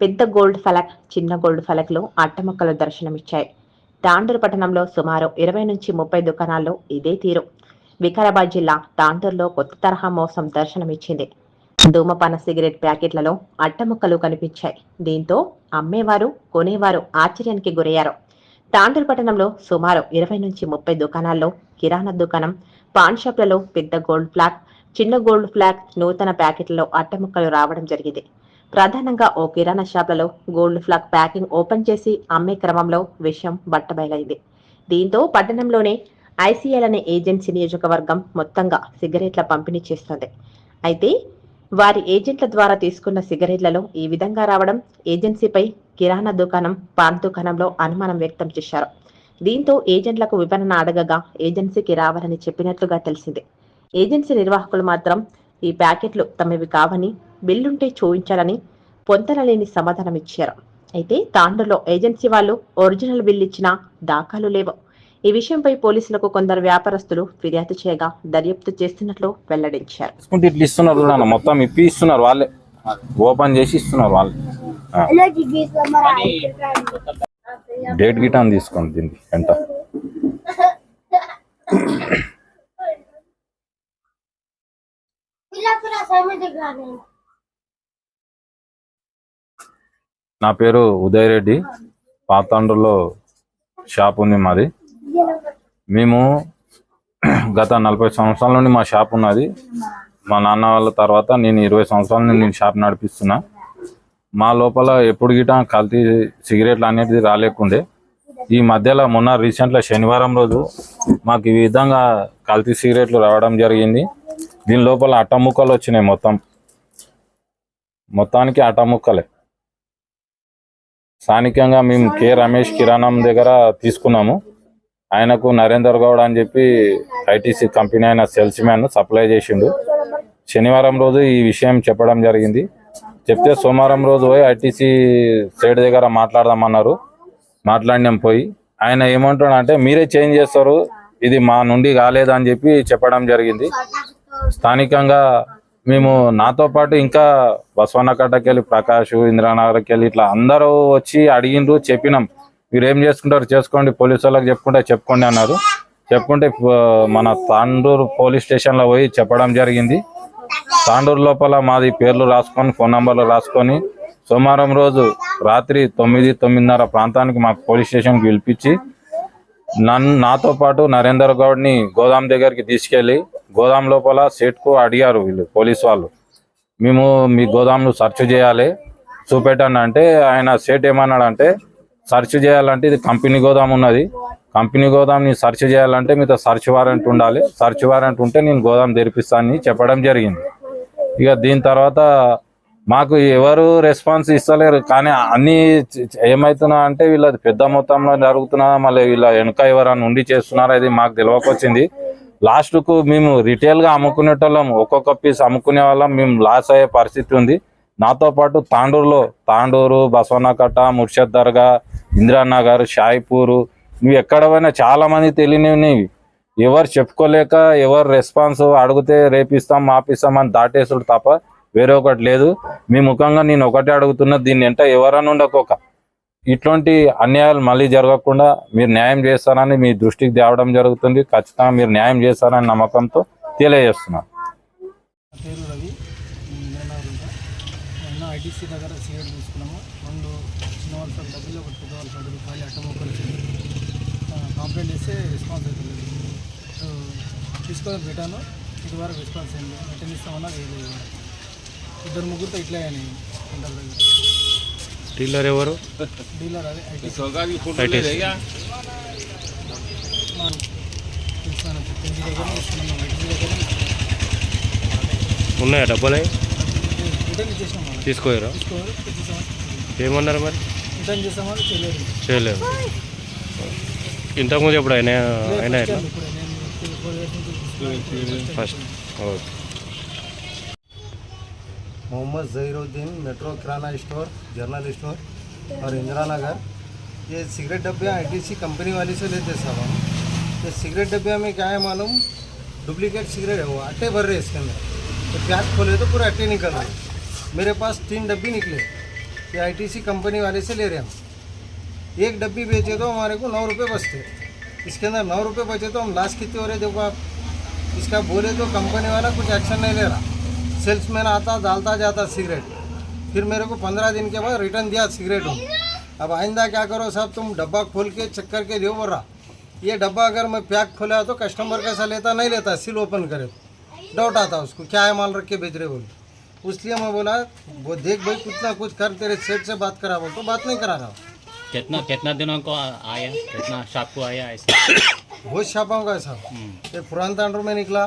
పెద్ద గోల్డ్ ఫలక్ చిన్న గోల్డ్ ఫలక్లు అట్టమొక్కలు దర్శనమిచ్చాయి. తాండూరు పట్టణంలో సుమారు ఇరవై నుంచి ముప్పై దుకాణాల్లో ఇదే తీరు. వికారాబాద్ జిల్లా తాండూరులో కొత్త తరహా మోసం దర్శనమిచ్చింది. ధూమపాన సిగరెట్ ప్యాకెట్లలో అట్టముక్కలు కనిపించాయి. దీంతో అమ్మేవారు కొనేవారు ఆశ్చర్యానికి గురయ్యారు. తాండూరు పట్టణంలో సుమారు ఇరవై నుంచి ముప్పై దుకాణాల్లో కిరాణా దుకాణం పాన్ షాప్లలో పెద్ద గోల్డ్ ఫ్లాగ్ చిన్న గోల్డ్ ఫ్లాగ్ నూతన ప్యాకెట్లలో అట్టముక్కలు రావడం జరిగింది. ప్రధానంగా ఓ కిరాణా షాప్లలో గోల్డ్ ఫ్లాగ్ ప్యాకింగ్ ఓపెన్ చేసి అమ్మే క్రమంలో విషయం బట్టబయలైంది. దీంతో పట్టణంలోనే ఐసీఎల్ అనే ఏజెన్సీ నియోజకవర్గం మొత్తంగా సిగరెట్ల పంపిణీ చేస్తుంది. అయితే వారి ఏజెంట్ల ద్వారా తీసుకున్న సిగరెట్లలో ఈ విధంగా రావడం ఏజెన్సీపై కిరాణా దుకాణం పాన్ దుకాణంలో అనుమానం వ్యక్తం చేశారు. దీంతో ఏజెంట్లకు వివరణ అడగగా ఏజెన్సీకి రావాలని చెప్పినట్లుగా తెలిసింది. ఏజెన్సీ నిర్వాహకులు మాత్రం ఈ ప్యాకెట్లు తమవి కావని బిల్లుంటే చూపించాలని పొందనలేని సమాధానం ఇచ్చారు అయితే తాండూరులో ఏజెన్సీ వాళ్ళు ఒరిజినల్ బిల్ ఇచ్చినా దాఖలు లేవు. ఈ విషయంపై పోలీసులకు కొందరు వ్యాపారస్తులు ఫిర్యాదు చేయగా దర్యాప్తు చేస్తున్నట్లు వెల్లడించారు. ఇట్లా ఇస్తున్నారు మొత్తం ఇప్పి ఇస్తున్నారు వాళ్ళే. ఓపెన్ చేసి ఇస్తున్నారు వాళ్ళే. డేట్ గిటా అని తీసుకోండి దీనికి ఎంత? నా పేరు ఉదయ్ రెడ్డి పాతాండ్రులో షాప్ ఉంది మాది. మేము గత నలభై సంవత్సరాల నుండి మా షాప్ ఉన్నది. మా నాన్న వాళ్ళ తర్వాత నేను ఇరవై సంవత్సరాల నుండి నేను షాప్ నడిపిస్తున్నా. మా లోపల ఎప్పుడు గిటా కల్తీ సిగరెట్లు అనేది రాలేకుండే. ఈ మధ్యలో మొన్న రీసెంట్లో శనివారం రోజు మాకు ఈ విధంగా కల్తీ సిగరెట్లు రావడం జరిగింది. దీని లోపల అట్టముక్కలు వచ్చినాయి మొత్తం. మొత్తానికి అట్టముక్కలే స్థానికంగా మేము కె రమేష్ కిరాణం దగ్గర తీసుకున్నాము. ఆయనకు నరేందర్ గౌడ్ అని చెప్పి ఐటీసీ కంపెనీ అయిన సేల్స్ మ్యాన్ సప్లై చేసిండు. శనివారం రోజు ఈ విషయం చెప్పడం జరిగింది. చెప్తే సోమవారం రోజు పోయి ఐటీసీ సైడ్ దగ్గర మాట్లాడదామన్నారు. మాట్లాడినాం పోయి. ఆయన ఏమంటాడు అంటే మీరే చేంజ్ చేస్తారు. ఇది మా నుండి కాలేదని చెప్పి చెప్పడం జరిగింది. స్థానికంగా మేము నాతో పాటు ఇంకా బసవన్న కట్టకెళ్ళి ప్రకాష్ ఇంద్రానగర్కి వెళ్ళి ఇట్లా అందరూ వచ్చి అడిగిండ్రు చెప్పినాం. మీరు ఏం చేసుకుంటారు చేసుకోండి పోలీసు వాళ్ళకి చెప్పుకుంటే చెప్పుకోండి అన్నారు. చెప్పుకుంటే మన తాండూరు పోలీస్ స్టేషన్లో పోయి చెప్పడం జరిగింది. తాండూరు లోపల మాది పేర్లు రాసుకొని ఫోన్ నెంబర్లు రాసుకొని సోమవారం రోజు రాత్రి తొమ్మిది తొమ్మిదిన్నర ప్రాంతానికి మాకు పోలీస్ స్టేషన్కి పిలిపించి నన్ను నాతో పాటు నరేందర్ గౌడ్ని గోదాం దగ్గరికి తీసుకెళ్ళి గోదాం లోపల సెట్కు అడిగారు వీళ్ళు పోలీస్ వాళ్ళు. మేము మీ గోదాంను సెర్చ్ చేయాలి చూపెట్టండి అంటే ఆయన సేట్ ఏమన్నాడంటే సెర్చ్ చేయాలంటే ఇది కంపెనీ గోదాం ఉన్నది. కంపెనీ గోదాంని సెర్చ్ చేయాలంటే మీతో సెర్చ్ వారెంట్ ఉండాలి. సెర్చ్ వారెంట్ ఉంటే నేను గోదాం తెరిపిస్తానని చెప్పడం జరిగింది. ఇక దీని తర్వాత మాకు ఎవరు రెస్పాన్స్ ఇస్తలేరు. కానీ అన్నీ ఏమవుతున్నా అంటే వీళ్ళది పెద్ద మొత్తంలో జరుగుతున్నా మళ్ళీ వీళ్ళ వెనుక ఎవరైనా ఉండి చేస్తున్నారా ఇది మాకు తెలియకొచ్చింది లాస్ట్కు మేము రిటైల్గా అమ్ముకునేటోళ్ళం. ఒక్కొక్క పీస్ అమ్ముకునే వాళ్ళం. మేము లాస్ అయ్యే పరిస్థితి ఉంది. నాతో పాటు తాండూరులో తాండూరు బసవనకట్ట ముర్షద్ దర్గా ఇందిరానగర్ షాయిపూరు ఇవి ఎక్కడ పోయినా చాలా మంది తెలియనివి. ఎవరు చెప్పుకోలేక ఎవరు రెస్పాన్స్ అడిగితే రేపిస్తాం మాపిస్తాం అని దాటేసుడు తప్ప వేరే ఒకటి లేదు. మీ ముఖంగా నేను ఒకటే అడుగుతున్నా దీన్ని ఎంట ఎవరన్నా ఉండకొక ఇట్లాంటి అన్యాయాలు మళ్ళీ జరగకుండా మీరు న్యాయం చేస్తారని మీ దృష్టికి తేవడం జరుగుతుంది. ఖచ్చితంగా మీరు న్యాయం చేస్తారని నమ్మకంతో తెలియజేస్తున్నాను ఐటీసీ దగ్గర సిగరెట్ తీసుకున్నాము రెండు చిన్న వాళ్ళ డబ్బులు ఒకటి పెద్ద వాళ్ళ పది రూపాయలు అట్ట మొక్కలు కంప్లైంట్ చేస్తే రెస్పాన్స్ అవుతుంది సో తీసుకొని పెట్టాను ఇదివరకు రెస్పాన్స్ అయింది అటెండ్ ఇస్తామన్నా వేయలేదు ఇద్దరు ముగ్గురితో ఇట్లే అని సెంటర్ దగ్గర డీలర్ ఎవరు? ఉన్నాయా డబ్బులు? తీసుకోయారా? ఏమన్నారు మరి? చేయలేదు. ఇంతకుముందు ఎప్పుడు అయినా అయినా. First. Okay. Mohammad Zahiruddin metro किराना स्टोर जनरल स्टोर और इंदिरा नगर ये सिगरेट डब्बे आईटीसी कंपनी वाली से लेते सब हम। ये सिगरेट डब्बे में क्या है मालूम? डुप्लीकेट सिगरेट है, वो अट्टे भर रहे इसके अंदर। तो प्याज खोले तो पूरे अट्टे निकल रहे मेरे पास तीन डब्बी निकले, ये आईटीसी कंपनी वाले से ले रहे हम। एक डब्बी बेचे तो हमारे को नौ रुपये बचते। इसके अंदर नौ रुपये बचे तो हम लास्ट कितने हो रहे देखो आप। इसका बोले तो कंपनी वाला कुछ एक्शन नहीं ले रहा। सेल्समैन आता डालता जाता सिगरेट। फिर मेरे को पंद्रह दिन के बाद रिटर्न दिया सिगरेट हूँ। अब आइंदा क्या करो साहब तुम डब्बा खोल के चेक करके लियो बोल रहा ये डब्बा अगर मैं पैक खोला तो कस्टमर कैसा लेता नहीं लेता सील ओपन करे। डाउट आता उसको क्या है माल रख के बेच रहे बोल। इसलिए मैं बोला वो देख भाई कुछ ना कुछ कर तेरे सेठ से बात करा बोल तो बात नहीं करा रहा। कितना कितना दिनों को आया? कितना शाप को आया ऐसे? बहुत छापाओं का है साहब। एक पुरान तांडर में निकला।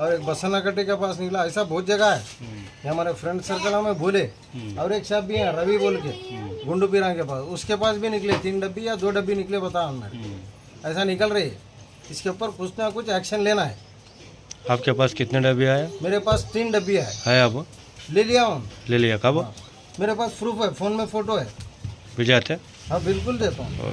और एक बसना कट्टे के पास निकला। ऐसा बहुत जगह है। ये हमारे फ्रेंड सर्कल में बोले। और एक शॉप भी है रवि बोल के गुंडू पीरा के पास। उसके पास भी निकले तीन डब्बी या दो डब्बी निकले बता हमने। ऐसा निकल रही है। इसके ऊपर कुछ ना कुछ एक्शन लेना है। आपके पास कितने डब्बे आए? मेरे पास तीन डब्बी है है अब? ले लिया हूँ ले लिया कब? मेरे पास प्रूफ है फ़ोन में फ़ोटो है। भिजाते हाँ? बिल्कुल देता हूँ।